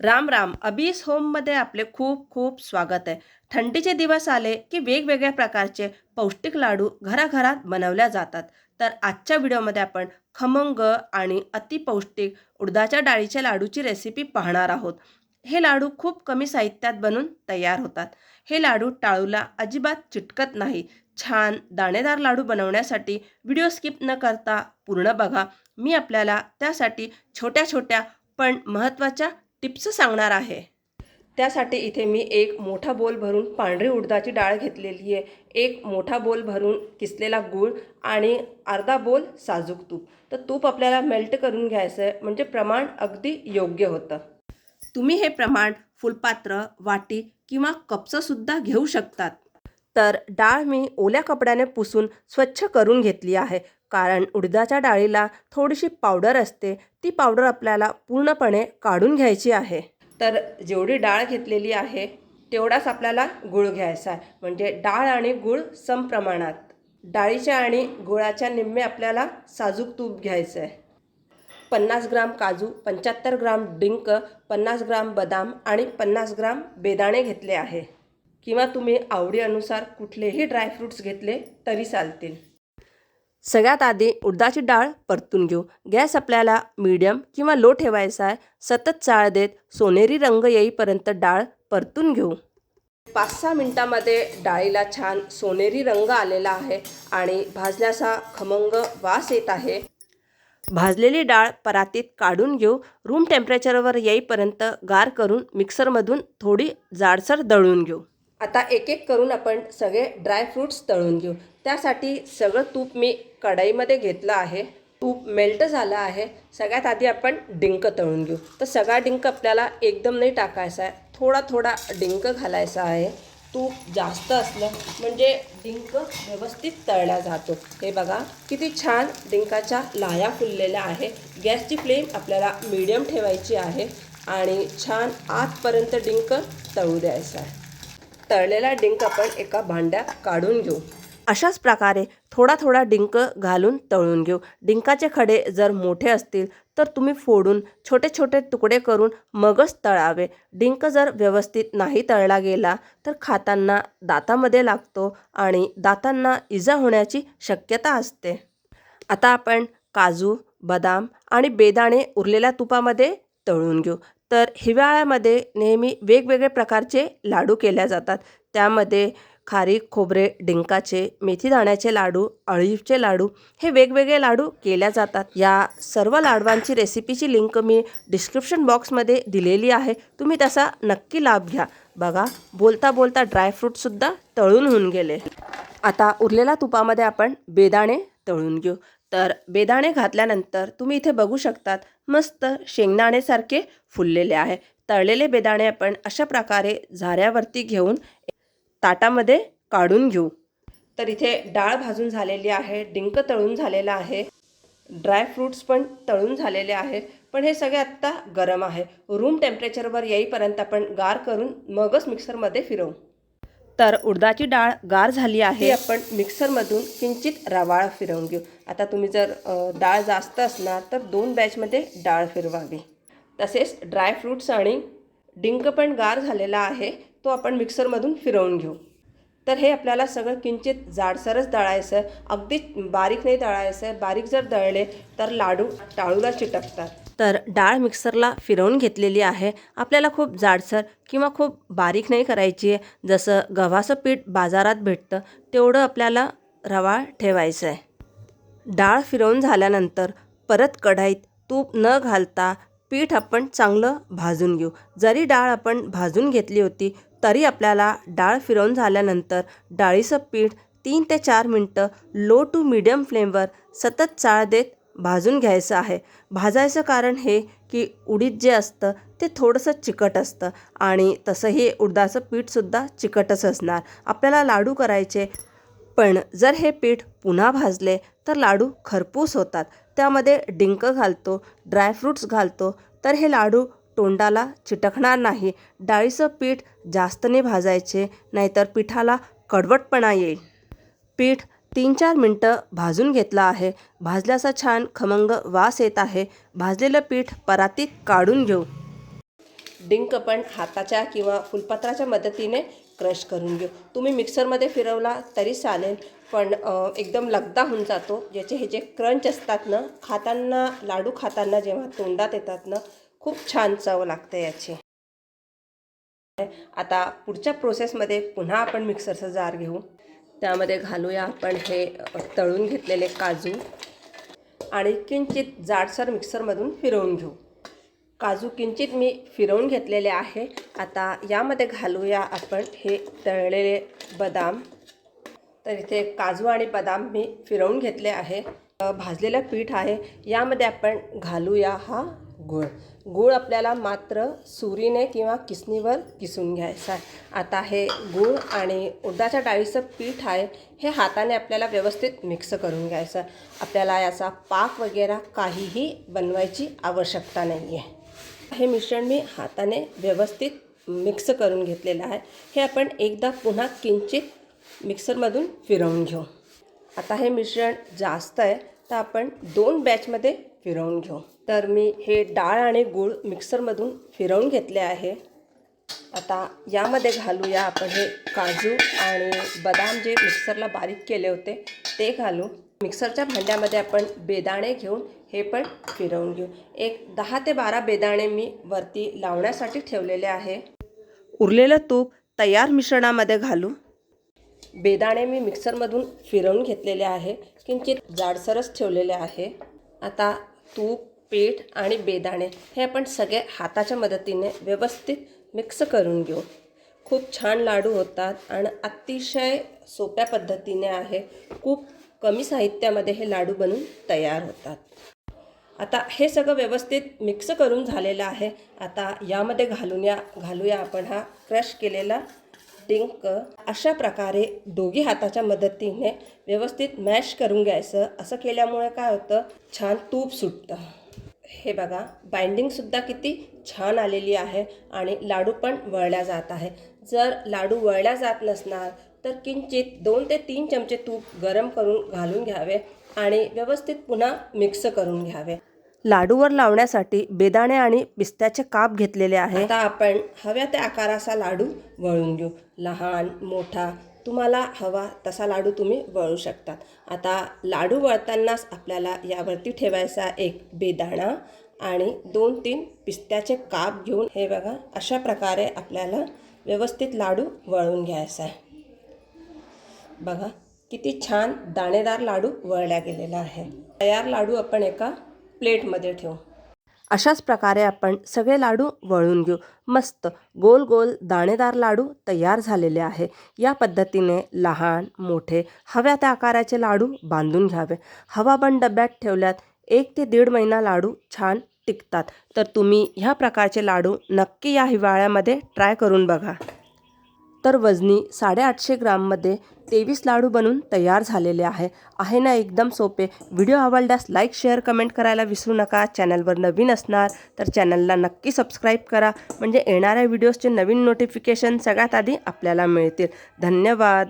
राम राम. अबीस होममध्ये आपले खूप खूप स्वागत आहे. थंडीचे दिवस आले की वेगवेगळ्या प्रकारचे पौष्टिक लाडू घराघरात बनवल्या जातात. तर आजच्या व्हिडिओमध्ये आपण खमंग आणि अतिपौष्टिक उडदाच्या डाळीच्या लाडूची रेसिपी पाहणार आहोत. हे लाडू खूप कमी साहित्यात बनून तयार होतात. हे लाडू टाळूला अजिबात चिटकत नाही. छान दाणेदार लाडू बनवण्यासाठी व्हिडिओ स्किप न करता पूर्ण बघा. मी आपल्याला त्यासाठी छोट्या छोट्या पण महत्त्वाच्या टिप्स सांगणार आहे. त्यासाठी इथे मी एक मोठा बोल भरून पांढरी उडदाची डाळ घेतलेली आहे. एक मोठा बोल भरून किसलेला गूळ आणि अर्धा बोल साजूक तूप. तर तूप आपल्याला मेल्ट करून घ्यायचं आहे म्हणजे प्रमाण अगदी योग्य होतं. तुम्ही हे प्रमाण फुलपात्र वाटी किंवा कपचंसुद्धा घेऊ शकतात. तर डाळ मी ओल्या कपड्याने पुसून स्वच्छ करून घेतली आहे. कारण उडदाच्या डाळीला थोडीशी पावडर असते ती पावडर आपल्याला पूर्णपणे काढून घ्यायची आहे. तर जेवढी डाळ घेतलेली आहे तेवढाच आपल्याला गुळ घ्यायचा आहे. म्हणजे डाळ आणि गुळ समप्रमाणात. डाळीच्या आणि गुळाच्या निम्मे आपल्याला साजूक तूप घ्यायचं आहे. पन्नास ग्राम काजू पंच्याहत्तर ग्राम डिंक पन्नास ग्राम बदाम आणि पन्नास ग्राम बेदाणे घेतले आहे. किंवा तुम्ही आवडीनुसार कुठलेही ड्रायफ्रूट्स घेतले तरी चालतील. सगळ्यात आधी उडदाची डाळ परतून घेऊ. गॅस आपल्याला मीडियम किंवा लो ठेवायचा आहे. सतत चाळ देत सोनेरी रंग येईपर्यंत डाळ परतून घेऊ. पाच सहा मिनटामध्ये डाळीला छान सोनेरी रंग आलेला आहे आणि भाजल्याचा खमंग वास येत आहे. भाजलेली डाळ परातीत काढून घेऊ. रूम टेम्परेचरवर येईपर्यंत गार करून मिक्सरमधून थोडी जाडसर दळून घेऊ. आता एक एक करून आपण सगळे ड्रायफ्रूट्स तळून घेऊ. त्यासाठी सगळं तूप मी कढईमध्ये घेतलं आहे. तूप मेल्ट झालं आहे. सगळ्यात आधी आपण डिंक तळून घेऊ. तर सगळा डिंक आपल्याला एकदम नाही टाकायचा आहे. थोडा थोडा डिंक घालायचा आहे. तूप जास्त असलं म्हणजे डिंक व्यवस्थित तळला जातो. हे बघा किती छान डिंकाच्या लाया फुललेल्या आहे. गॅसची फ्लेम आपल्याला मीडियम ठेवायची आहे आणि छान आतपर्यंत डिंक तळू द्यायचा आहे. तळलेला डिंक आपण एका भांड्यात काढून घेऊ. अशाच प्रकारे थोडा थोडा डिंक घालून तळून घेऊ. डिंकाचे खडे जर मोठे असतील तर तुम्ही फोडून छोटे छोटे तुकडे करून मगच तळावे. डिंक जर व्यवस्थित नाही तळला गेला तर खाताना दातामध्ये लागतो आणि दातांना इजा होण्याची शक्यता असते. आता आपण काजू बदाम आणि बेदाणे उरलेल्या तुपामध्ये तळून घेऊ. तर हिवाळ्यामध्ये नेहमी वेगवेगळे प्रकारचे लाडू केल्या जातात. त्यामध्ये खारीक खोबरे डिंकाचे मेथी दाण्याचे लाडू अळीवचे लाडू हे वेगवेगळे लाडू केल्या जातात. या सर्व लाडवांची रेसिपीची लिंक मी डिस्क्रिप्शन बॉक्समध्ये दिलेली आहे. तुम्ही त्याचा नक्की लाभ घ्या. बघा बोलता बोलता ड्रायफ्रूटसुद्धा तळून होऊन गेले. आता उरलेल्या तुपामध्ये आपण बेदाणे तळून घेऊ. तर बेदाणे घातल्यानंतर तुम्ही इथे बघू शकतात मस्त शेंगदाणेसारखे फुललेले आहे. तळलेले बेदाणे आपण अशा प्रकारे झाऱ्यावरती घेऊन ताटामध्ये काढून घेऊ. तर इथे डाळ भाजून झालेली आहे डिंक तळून झालेला आहे ड्रायफ्रूट्स पण तळून झालेले आहे. पण हे सगळे आत्ता गरम आहे. रूम टेम्परेचरवर येईपर्यंत आपण गार करून मगच मिक्सरमध्ये फिरवू. तर उडदाची डाळ गार झाली आहे. आपण मिक्सरमधून किंचित रवाळ फिरवून घेऊ. आता तुम्ही जर डाळ जास्त असणार तर दोन बॅचमध्ये डाळ फिरवावी. तसेच ड्रायफ्रूट्स आणि डिंक पण गार झालेला आहे तो आपण मिक्सरमधून फिरवून घेऊ. तर हे आपल्याला सगळं किंचित जाडसरच दळायचं आहे अगदी बारीक नाही दळायचं आहे बारीक जर दळले तर लाडू टाळूला चिटकतात. तर डाळ मिक्सरला फिरवून घेतलेली आहे. आपल्याला खूप जाडसर किंवा खूप बारीक नाही करायची आहे. जसं गव्हाचं पीठ बाजारात भेटतं तेवढं आपल्याला रवा ठेवायचं आहे डाळ फिरवून झाल्यानंतर परत कढाईत तूप न घालता पीठ आपण चांगलं भाजून घेऊ. जरी डाळ आपण भाजून घेतली होती तरी आपल्याला डाळ फिरवून झाल्यानंतर डाळीचं पीठ तीन ते चार मिनटं लो टू मिडियम फ्लेमवर सतत चाळ देत भाजून घ्यायचं आहे. भाजायचं कारण हे की उडीद जे असतं ते थोडंसं चिकट असतं आणि तसंही उडदाचं पीठसुद्धा चिकटच असणार. आपल्याला लाडू करायचे. पण जर हे पीठ पुन्हा भाजले तर लाडू खरपूस होतात. त्यामध्ये डिंक घालतो ड्रायफ्रूट्स घालतो. तर हे लाडू तोंडाला चिटकणार नाही. डाळीचं पीठ जास्तने भाजायचे नाहीतर पिठाला कडवटपणा येईल. पीठ तीन चार मिनटं भाजून घेतलं आहे. भाजल्याचा छान खमंग वास येत आहे. भाजलेलं पीठ परातीत काढून घेऊ. डिंक पण हाताच्या किंवा फुलपत्राच्या मदतीने क्रश करून घेऊ. तुम्ही मिक्सरमध्ये फिरवला तरी चालेल पण एकदम लगदा होऊन जातो. ज्याचे हे जे क्रंच असतात ना खाताना लाडू खाताना जेव्हा तोंडात येतात ना खूप छान चव लागते याची. आता पुढच्या प्रोसेसमध्ये पुन्हा आपण मिक्सरचा जार घेऊ. त्यामध्ये घालूया आपण हे तळून घेतलेले काजू. आणि किंचित जाडसर मिक्सरमधून फिरवून घेऊ. काजू किंचित मी फिरवून घेतलेले आहे. आता यामध्ये घालूया आपण हे तळलेले बदाम. तर इथे काजू आणि बदाम मी फिरवून घेतले आहे. भाजलेलं पीठ आहे. यामध्ये आपण घालूया हा गूळ. गूळ आपल्याला मात्र सुरीने किंवा किसणीवर किसून घ्यायचा आहे. आता हे गूळ आणि उडदाच्या डाळीचं पीठ आहे हे हाताने आपल्याला व्यवस्थित मिक्स करून घ्यायचं आहे. आपल्याला याचा पाक वगैरे काहीही बनवायची आवश्यकता नाही आहे हे मिश्रण मी हाताने व्यवस्थित मिक्स करून घेतलेलं आहे. हे आपण एकदा पुन्हा किंचित मिक्सरमधून फिरवून घेऊ. आता हे मिश्रण जास्त आहे. तर आपण दोन बॅचमध्ये फिरवून घेऊ. तर मी हे डाळ आणि गूळ मिक्सरमधून फिरवून घेतले आहे. आता यामध्ये घालूया आपण हे काजू आणि बदाम जे मिक्सरला बारीक केले होते ते घालू. मिक्सरच्या भांड्यामध्ये आपण बेदाणे घेऊन हे पण फिरवून घेऊ. एक दहा ते बारा बेदाणे मी वरती लावण्यासाठी ठेवलेले आहे. उरलेलं तूप तयार मिश्रणामध्ये घालू. बेदाणे मी मिक्सरमधून फिरवून घेतलेले आहे. किंचित जाडसरच ठेवलेले आहे. आता तूप पीठ आणि बेदाणे हे आपण सगळे हाताच्या मदतीने व्यवस्थित मिक्स करून घेऊ. खूप छान लाडू होतात आणि अतिशय सोप्या पद्धतीने आहे. खूप कमी साहित्यामध्ये हे लाडू बनून तयार होतात. आता हे सगळं व्यवस्थित मिक्स करून झालेलं आहे. आता यामध्ये घालून या घालूया आपण हा क्रश केलेला डिंक अशा प्रकारे दोघी हाताच्या मदतीने व्यवस्थित मॅश करून घ्यायचं. असं केल्यामुळे काय होतं? छान तूप सुटतं. हे बघा बाइंडिंगसुद्धा किती छान आलेली आहे आणि लाडू पण वळल्या जात आहे. जर लाडू वळल्या जात नसणार तर किंचित दोन ते तीन चमचे तूप गरम करून घालून घ्यावे आणि व्यवस्थित पुन्हा मिक्स करून घ्यावे. लाडूवर लावण्यासाठी बेदाणे आणि पिस्त्याचे काप घेतलेले आहे. आता आपण हव्या त्या आकाराचा लाडू वळून घेऊ. लहान मोठा तुम्हाला हवा तसा लाडू तुम्ही वळू शकतात. आता लाडू वळतानाच आपल्याला यावरती ठेवायचा एक बेदाणा आणि दोन तीन पिस्त्याचे काप घेऊन हे बघा अशा प्रकारे आपल्याला व्यवस्थित लाडू वळून घ्यायचा आहे. बघा किती छान दाणेदार लाडू वळल्या गेलेला आहे. तयार लाडू आपण एका प्लेटमध्ये ठेवू. अशाच प्रकारे आपण सगळे लाडू वळून घेऊ. मस्त गोल गोल दाणेदार लाडू तयार झालेले आहे. या पद्धतीने लहान मोठे हव्या त्या आकाराचे लाडू बांधून घ्यावे. हवाबंद डब्यात ठेवल्यात एक ते दीड महिना लाडू छान टिकतात. तर तुम्ही ह्या प्रकारचे लाडू नक्की या हिवाळ्यामध्ये ट्राय करून बघा. तर वजनी साडेआठशे ग्राममध्ये तेवीस लाडू बनून तयार झालेले आहे. आहे ना एकदम सोपे. व्हिडिओ आवडल्यास लाईक शेअर कमेंट करायला विसरू नका. चॅनलवर नवीन असणार तर चॅनलला नक्की सबस्क्राईब करा. म्हणजे येणाऱ्या व्हिडिओजचे नवीन नोटिफिकेशन सगळ्यात आधी आपल्याला मिळतील. धन्यवाद.